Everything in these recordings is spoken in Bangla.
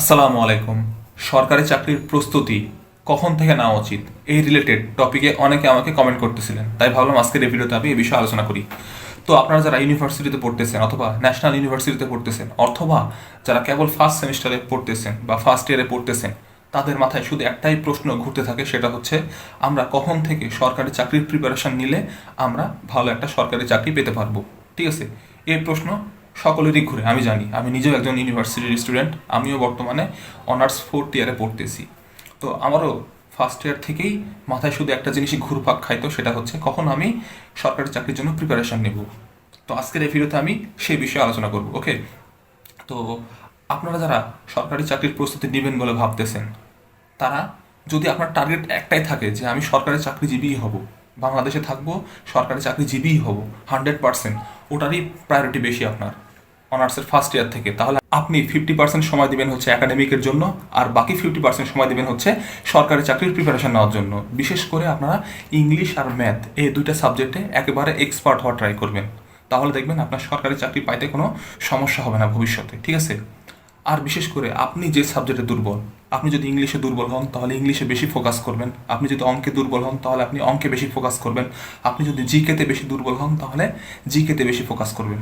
আসসালামু আলাইকুম। সরকারি চাকরির প্রস্তুতি কখন থেকে নেওয়া উচিত? এই রিলেটেড টপিকে অনেকে আমাকে কমেন্ট করতেছিলেন। তাই ভাবলাম আজকের এই ভিডিওতে আমি এই বিষয়ে আলোচনা করি। তো আপনারা যারা ইউনিভার্সিটিতে পড়তেছেন অথবা ন্যাশনাল ইউনিভার্সিটিতে পড়তেছেন অথবা যারা কেবল ফার্স্ট সেমিস্টারে পড়তেছেন বা ফার্স্ট ইয়ারে পড়তেছেন, তাদের মাথায় শুধু একটাই প্রশ্ন ঘুরতে থাকে, সেটা হচ্ছে আমরা কখন থেকে সরকারি চাকরির প্রিপারেশন নিলে আমরা ভালো একটা সরকারি চাকরি পেতে পারব? ঠিক আছে? এই প্রশ্ন সকলেরই ঘুরে, আমি জানি, আমি নিজেও একজন ইউনিভার্সিটির স্টুডেন্ট আমিও বর্তমানে অনার্স ফোর্থ ইয়ারে পড়তেছি। তো আমারও ফার্স্ট ইয়ার থেকেই মাথায় শুধু একটা জিনিসই ঘুরপাক খাইতো, সেটা হচ্ছে কখন আমি সরকারি চাকরির জন্য প্রিপারেশন নেব। তো আজকের এই ভিডিওতে আমি সেই বিষয়ে আলোচনা করব ওকে তো আপনারা যারা সরকারি চাকরির প্রস্তুতি নেবেন বলে ভাবতেছেন, তারা যদি আপনার টার্গেট একটাই থাকে যে আমি সরকারি চাকরিজীবীই হব, বাংলাদেশে থাকব, সরকারি চাকরিজীবীই হব হান্ড্রেড পার্সেন্ট ওটারই প্রায়োরিটি বেশি আপনার। অনার্সের ফার্স্ট ইয়ার থেকে। তাহলে আপনি ফিফটি পার্সেন্ট সময় দিবেন হচ্ছে একাডেমিকের জন্য, আর বাকি ফিফটি পার্সেন্ট সময় দিবেন হচ্ছে সরকারি চাকরির প্রিপারেশন নেওয়ার জন্য। বিশেষ করে আপনারা ইংলিশ আর ম্যাথ এই দুইটা সাবজেক্টে একেবারে এক্সপার্ট হওয়া ট্রাই করবেন। তাহলে দেখবেন আপনার সরকারি চাকরি পাইতে কোনো সমস্যা হবে না ভবিষ্যতে, ঠিক আছে? আর বিশেষ করে আপনি যে সাবজেক্টে দুর্বল, আপনি যদি ইংলিশে দুর্বল হন, তাহলে ইংলিশে বেশি ফোকাস করবেন। আপনি যদি অঙ্কে দুর্বল হন, তাহলে আপনি অঙ্কে বেশি ফোকাস করবেন। আপনি যদি জিকেতে বেশি দুর্বল হন, তাহলে জিকেতে বেশি ফোকাস করবেন।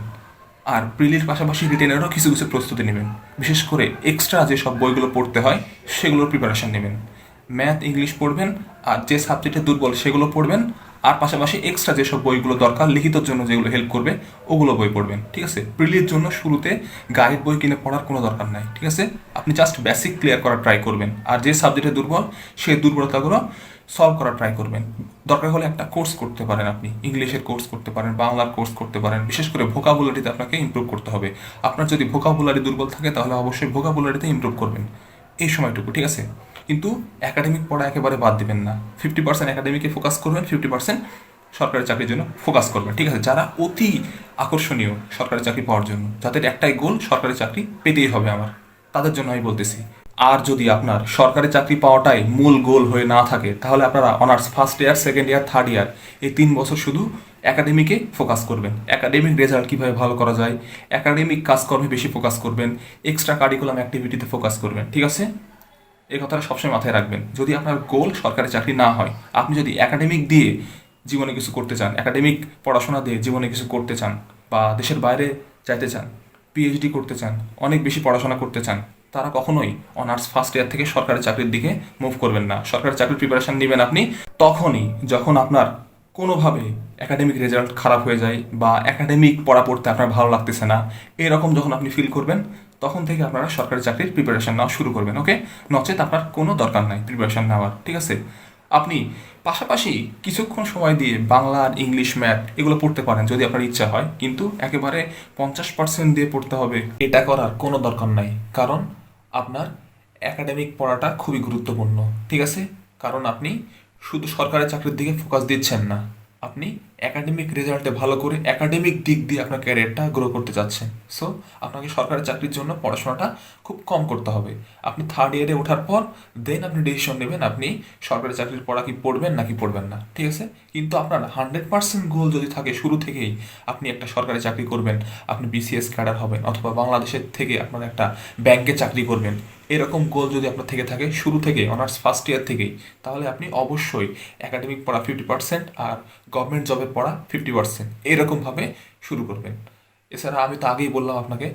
আর প্রিলির পাশাপাশি রিটেনেরও কিছু কিছু প্রস্তুতি নেবেন। বিশেষ করে এক্সট্রা যে সব বইগুলো পড়তে হয়, সেগুলোর প্রিপারেশন নেবেন। ম্যাথ ইংলিশ পড়বেন, আর যে সাবজেক্টে দুর্বল সেগুলো পড়বেন, আর পাশাপাশি এক্সট্রা যেসব বইগুলো দরকার লিখিতর জন্য যেগুলো হেল্প করবে, ওগুলো বই পড়বেন, ঠিক আছে? প্রিলির জন্য শুরুতে গাইড বই কিনে পড়ার কোনো দরকার নাই, ঠিক আছে? আপনি জাস্ট বেসিক ক্লিয়ার করার ট্রাই করবেন। আর যে সাবজেক্টে দুর্বল, সেই দুর্বলতাগুলো সলভ করার ট্রাই করবেন। দরকার হলে একটা কোর্স করতে পারেন আপনি। ইংলিশের কোর্স করতে পারেন, বাংলার কোর্স করতে পারেন। বিশেষ করে ভোকাবুলারিতে আপনাকে ইমপ্রুভ করতে হবে। আপনার যদি ভোকাবুলারি দুর্বল থাকে, তাহলে অবশ্যই ভোকাবুলারিতে ইমপ্রুভ করবেন। এই সময়টুকু, ঠিক আছে? কিন্তু একাডেমিক পড়া একেবারে বাদ দিবেন না। ফিফটি পার্সেন্ট একাডেমিকে ফোকাস করবেন ফিফটি পার্সেন্ট সরকারি চাকরির জন্য ফোকাস করবেন, ঠিক আছে? যারা অতি আকর্ষণীয় সরকারি চাকরি পাওয়ার জন্য, যাদের একটাই গোল সরকারি চাকরি পেতেই হবে আমার। তাদের জন্য আমি বলতেছি। আর যদি আপনার সরকারি চাকরি পাওয়াটাই মূল গোল হয়ে না থাকে, তাহলে আপনারা honours first year second year third year এই তিন বছর শুধু একাডেমিকে ফোকাস করবেন। একাডেমিক রেজাল্ট কীভাবে ভালো করা যায় একাডেমিক কাজকর্মে বেশি ফোকাস করবেন এক্সট্রা কারিকুলাম অ্যাক্টিভিটিতে ফোকাস করবেন, ঠিক আছে? এই কথাটা সবসময় মাথায় রাখবেন। যদি আপনার গোল সরকারি চাকরি না হয়, আপনি যদি একাডেমিক দিয়ে জীবনে কিছু করতে চান একাডেমিক পড়াশোনা দিয়ে জীবনে কিছু করতে চান বা দেশের বাইরে যাইতে চান পিএইচডি করতে চান, অনেক বেশি পড়াশোনা করতে চান তারা কখনোই অনার্স ফার্স্ট ইয়ার থেকে সরকারি চাকরির দিকে মুভ করবেন না। সরকারি চাকরির প্রিপারেশান নেবেন আপনি, তখনই যখন আপনার কোনোভাবে একাডেমিক রেজাল্ট খারাপ হয়ে যায় বা একাডেমিক পড়া পড়তে আপনার ভালো লাগতেছে না, এরকম যখন আপনি ফিল করবেন, তখন থেকে আপনারা সরকারি চাকরির প্রিপারেশান নেওয়া শুরু করবেন ওকে নচেত আপনার কোনো দরকার নাই প্রিপারেশান নেওয়ার, ঠিক আছে? আপনি পাশাপাশি কিছুক্ষণ সময় দিয়ে বাংলা আর ইংলিশ ম্যাথ এগুলো পড়তে পারেন যদি আপনার ইচ্ছা হয়। কিন্তু একেবারে পঞ্চাশ পার্সেন্ট দিয়ে পড়তে হবে। এটা করার কোনো দরকার নাই। কারণ আপনার একাডেমিক পড়াটা খুবই গুরুত্বপূর্ণ। ঠিক আছে? কারণ আপনি শুধু সরকারি চাকরির দিকে ফোকাস দিচ্ছেন না। আপনি একাডেমিক রেজাল্টে ভালো করে একাডেমিক দিক দিয়ে আপনার ক্যারিয়ারটা গ্রো করতে চাচ্ছেন সো আপনাকে সরকারি চাকরির জন্য পড়াশোনাটা খুব কম করতে হবে। আপনি থার্ড ইয়ারে ওঠার পর দেন আপনি ডিসিশন নেবেন আপনি সরকারি চাকরির পড়া কি পড়বেন নাকি পড়বেন না। ঠিক আছে? কিন্তু আপনার হান্ড্রেড পার্সেন্ট গোল যদি থাকে, শুরু থেকেই আপনি একটা সরকারি চাকরি করবেন, আপনি বিসিএস ক্যাডার হবেন অথবা বাংলাদেশের থেকে আপনার একটা ব্যাংকে চাকরি করবেন, এরকম গোল যদি আপনার থেকে থাকে, শুরু থেকে অনার্স ফার্স্ট ইয়ার থেকেই, তাহলে আপনি অবশ্যই একাডেমিক পড়া ফিফটি পার্সেন্ট আর গভর্নমেন্ট জবের পড়া ফিফটি পার্সেন্ট এরকমভাবে শুরু করবেন। এছাড়া আমি তো আগেই বললাম আপনাকে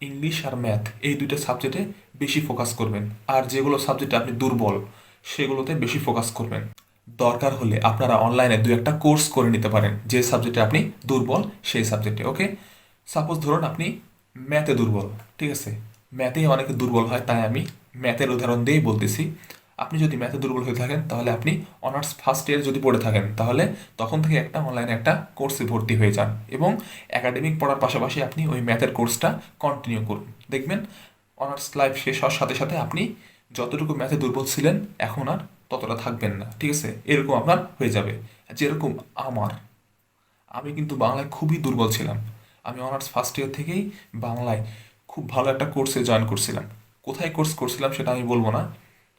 ইংলিশ আর ম্যাথ এই দুইটা সাবজেক্টে বেশি ফোকাস করবেন। আর যেগুলো সাবজেক্টে আপনি দুর্বল, সেগুলোতে বেশি ফোকাস করবেন। দরকার হলে আপনারা অনলাইনে দু একটা কোর্স করে নিতে পারেন, যে সাবজেক্টে আপনি দুর্বল, সেই সাবজেক্টে ওকে সাপোজ ধরুন আপনি ম্যাথে দুর্বল, ঠিক আছে? ম্যাথেই অনেকে দুর্বল হয়, তাই আমি ম্যাথের উদাহরণ দিয়েই বলতেছি। আপনি যদি ম্যাথে দুর্বল হয়ে থাকেন, তাহলে আপনি অনার্স ফার্স্ট ইয়ার যদি পড়ে থাকেন, তাহলে তখন থেকে একটা অনলাইনে একটা কোর্সে ভর্তি হয়ে যান এবং একাডেমিক পড়ার পাশাপাশি আপনি ওই ম্যাথের কোর্সটা কন্টিনিউ করুন। দেখবেন অনার্স লাইফ শেষ হওয়ার সাথে সাথে আপনি যতটুকু ম্যাথে দুর্বল ছিলেন, এখন আর ততটা থাকবেন না, ঠিক আছে? এরকম আপনার হয়ে যাবে। যেরকম আমার, আমি কিন্তু বাংলায় খুবই দুর্বল ছিলাম। আমি অনার্স ফার্স্ট ইয়ার থেকেই বাংলায় খুব ভালো একটা কোর্সে জয়েন করছিলাম। কোথায় কোর্স করছিলাম সেটা আমি বলব না।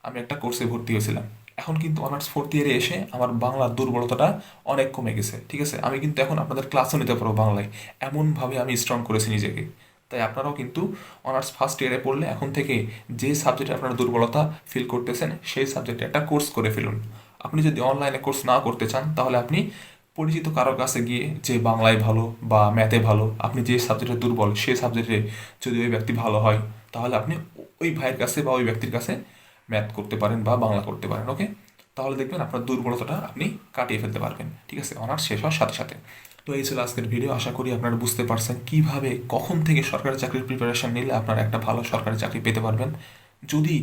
আমি একটা কোর্সে ভর্তি হয়েছিলাম। এখন কিন্তু অনার্স ফোর্থ ইয়ারে এসে আমার বাংলার দুর্বলতাটা অনেক কমে গেছে, ঠিক আছে? আমি কিন্তু এখন আপনাদের ক্লাসও নিতে পারব বাংলায়। এমনভাবে আমি স্ট্রং করেছি নিজেকে। তাই আপনারাও কিন্তু অনার্স ফার্স্ট ইয়ারে পড়লে এখন থেকে যে সাবজেক্টে আপনারা দুর্বলতা ফিল করতেছেন, সেই সাবজেক্টে একটা কোর্স করে ফেলুন। আপনি যদি অনলাইনে কোর্স না করতে চান, তাহলে আপনি পরিচিত কারও কাছে গিয়ে যে বাংলায় ভালো বা ম্যাথে ভালো, আপনি যে সাবজেক্টে দুর্বল সেই সাবজেক্টে যদি ওই ব্যক্তি ভালো হয়, তাহলে আপনি ওই ভাইয়ের কাছে বা ওই ব্যক্তির কাছে ম্যাথ করতে পারেন বা বাংলা করতে পারেন ওকে তাহলে দেখবেন আপনার দুর্বলতাটা আপনি কাটিয়ে ফেলতে পারবেন, ঠিক আছে? অনার্স শেষ হওয়ার সাথে সাথে। তো এই ছিল আজকের ভিডিও আশা করি আপনারা বুঝতে পারছেন কীভাবে, কখন থেকে সরকারি চাকরির প্রিপারেশন নিলে আপনারা একটা ভালো সরকারি চাকরি পেতে পারবেন। যদি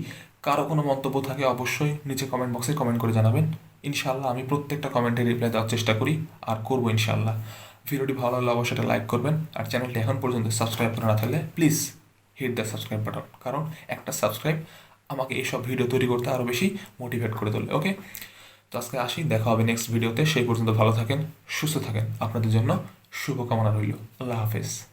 কারও কোনো মন্তব্য থাকে, অবশ্যই নিচে কমেন্ট বক্সে কমেন্ট করে জানাবেন। ইনশাল্লাহ আমি প্রত্যেকটা কমেন্টে রিপ্লাই দেওয়ার চেষ্টা করি, আর করব ইনশাল্লাহ ভিডিওটি ভালো লাগলে অবশ্যই এটা লাইক করবেন, আর চ্যানেলটি এখন পর্যন্ত সাবস্ক্রাইব করে না থাকলে please hit the subscribe button কারণ একটা সাবস্ক্রাইব আমাকে এইসব ভিডিও তৈরি করতে আরও বেশি মোটিভেট করে তোলে ওকে তো আজকে আসি, দেখা হবে নেক্সট ভিডিওতে সেই পর্যন্ত ভালো থাকেন, সুস্থ থাকেন। আপনাদের জন্য শুভকামনা রইল। আল্লাহ হাফেজ।